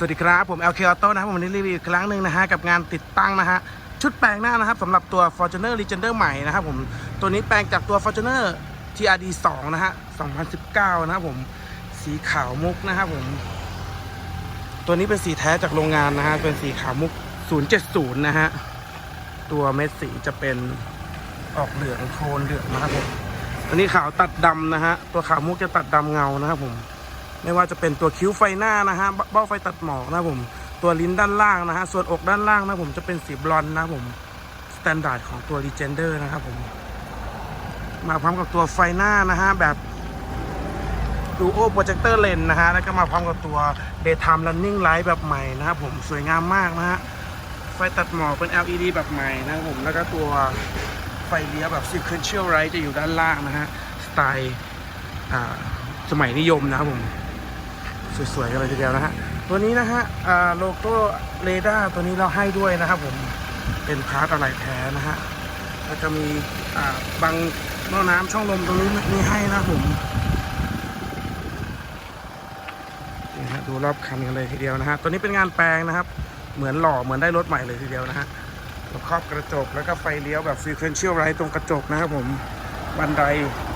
สวัสดีครับ ผม LK Auto นะครับผมวันนี้รีวิวอีกครั้งหนึ่งนะฮะ กับงานติดตั้งนะฮะ ชุดแปลงหน้านะครับสำหรับตัว Fortuner Legender ใหม่นะครับผม ตัวนี้แปลงจากตัว Fortuner TRD 2 นะฮะ 2019 นะครับผม สีขาวมุกนะครับผม ตัวนี้เป็นสีแท้จากโรงงานนะฮะ เป็นสีขาวมุก 070 นะฮะ ตัวเม็ดสีจะเป็นออกเหลืองโทนเหลืองนะครับผมอันนี้ขาวตัดดำนะฮะ ตัวขาวมุกจะตัดดำเงานะครับผม ไม่ว่าจะเป็นตัวคิ้วไฟหน้านะฮะเบ้าไฟตัดหมอกนะผม ตัวลิ้นด้านล่างนะฮะส่วนอกด้านล่างนะผมจะเป็นสีบลอนนะผมสแตนดาร์ดของตัว Legender นะครับผม มาพร้อมกับตัวไฟหน้านะฮะแบบ Duo Projector Lens นนะฮะแล้วก็มาพร้อมกับตัว Daytime Running Light แบบใหม่นะครับผมสวยงามมากนะฮะไฟตัดหมอกเป็น LED แบบใหม่นะครับผมแล้วก็ตัวไฟเลี้ยวแบบ Sequential Light จะอยู่ด้านล่างนะฮะสไตล์สมัยนิยมนะครับผม สวยๆกันเลยทีเดียวนะฮะตัวนี้นะฮะโลโก้เรดาร์ตัวนี้เราให้ด้วยนะครับผมเป็นพาร์ทอะไรแท้นะฮะแล้วจะมีบังหม้อน้ำช่องลมตรงนี้มีให้นะผมนี่ฮะดูรอบคันกันเลยทีเดียวนะฮะตัวนี้เป็นงานแปลงนะครับ เหมือนหล่อเหมือนได้รถใหม่เลยทีเดียวนะฮะครอบกระจกแล้วก็ไฟเลี้ยวแบบ sequential light ตรงกระจกนะครับผมบันได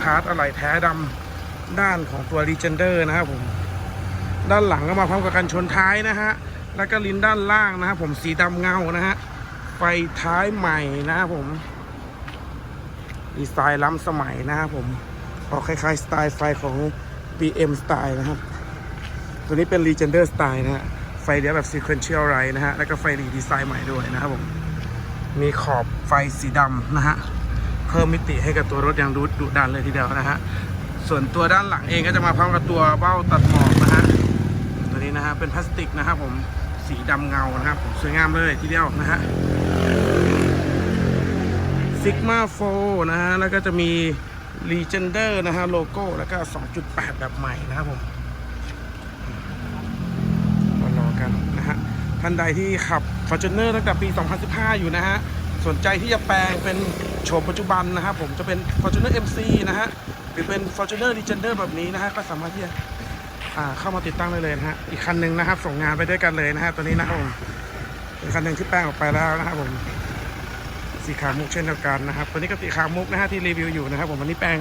พาร์ทอะไรแท้ดำด้านของตัว Legender นะครับผม ด้านหลังก็มาพร้อมกับกันชนท้ายนะฮะ แล้วก็ลิ้นด้านล่างนะครับผมสีดำเงานะฮะ ไฟท้ายใหม่นะครับผม ดีไซน์ล้ำสมัยนะครับผม ออกคล้ายๆ สไตล์ไฟของ BM สไตล์นะครับ ตัวนี้เป็น Legender สไตล์นะฮะ ไฟเลี้ยวแบบ sequential light นะฮะ แล้วก็ไฟรีดีไซน์ใหม่ด้วยนะครับผม มีขอบไฟสีดำนะฮะ เพิ่มมิติให้กับตัวรถอย่างดุดุดันเลยทีเดียวนะฮะส่วนตัวด้านหลังเองก็จะมาพร้อมกับตัวเบ้าตัดหมอกนะฮะ ตัวนี้นะฮะเป็นพลาสติกนะครับผมสีดำเงานะครับผมสวยงามเลยทีเดียวนะฮะ Sigma 4นะฮะแล้วก็จะมี Legender นะฮะโลโก้แล้วก็ 2.8 แบบใหม่นะครับผมมารอกันนะฮะท่านใดที่ขับ Fortuner ตั้งแต่ปี 2015 อยู่นะฮะสนใจที่จะแปลงเป็นโฉมปัจจุบันนะครับผมจะเป็น Fortuner MC นะฮะหรือเป็น Fortuner Legender แบบนี้นะฮะก็สามารถที่จะ เข้ามาติดตั้งได้เลยนะฮะ อีกคันหนึ่งนะครับ ส่งงานไปด้วยกันเลยนะฮะตัวนี้นะครับผมเป็นคันหนึ่งที่แป้งออกไปแล้วนะครับผมสีขาวมุกเช่นเดียวกันนะครับตัวนี้ก็สีขาวมุกนะฮะที่รีวิวอยู่นะครับ ผมวันนี้แป้ง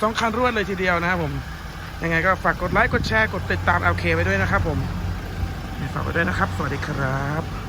สองคันรวดเลยทีเดียวนะครับผมยังไงก็ฝากกดไลค์กดแชร์กดติดตาม LK ไว้ด้วยนะครับผมฝากไว้ด้วยนะครับ สวัสดีครับ